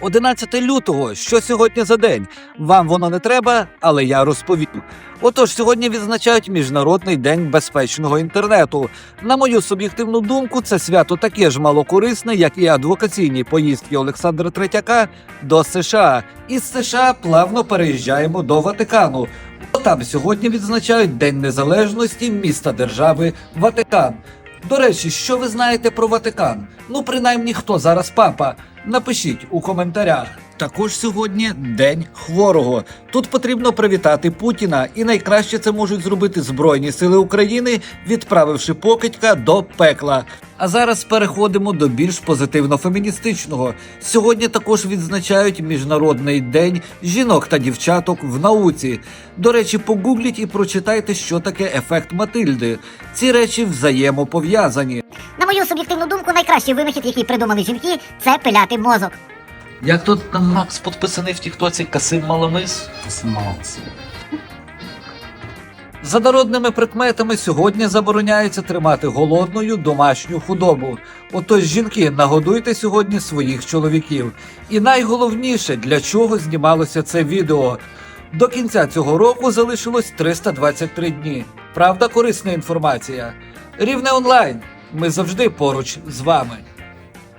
11 лютого, що сьогодні за день? Вам воно не треба, але я розповім. Отож, сьогодні відзначають Міжнародний день безпечного інтернету. На мою суб'єктивну думку, це свято таке ж малокорисне, як і адвокаційні поїздки Олександра Третяка до США. Із США плавно переїжджаємо до Ватикану. Бо Там сьогодні відзначають День Незалежності міста держави Ватикан. До речі, що ви знаєте про Ватикан? Ну, принаймні, хто зараз папа? Напишіть у коментарях. Також сьогодні День хворого. Тут потрібно привітати Путіна, і найкраще це можуть зробити Збройні Сили України, відправивши покидька до пекла. А зараз переходимо до більш позитивно-феміністичного. Сьогодні також відзначають Міжнародний день жінок та дівчаток в науці. До речі, погугліть і прочитайте, що таке ефект Матильди. Ці речі взаємопов'язані. На мою суб'єктивну думку, найкращий винахід, який придумали жінки, це пиляти мозок. Як тут Макс підписаний в Тіктоці Касим Маломис? Смалці. За народними прикметами сьогодні забороняється тримати голодною домашню худобу. Отож, жінки, нагодуйте сьогодні своїх чоловіків. І найголовніше, для чого знімалося це відео. До кінця цього року залишилось 323 дні. Правда, корисна інформація. Рівне онлайн. Ми завжди поруч з вами.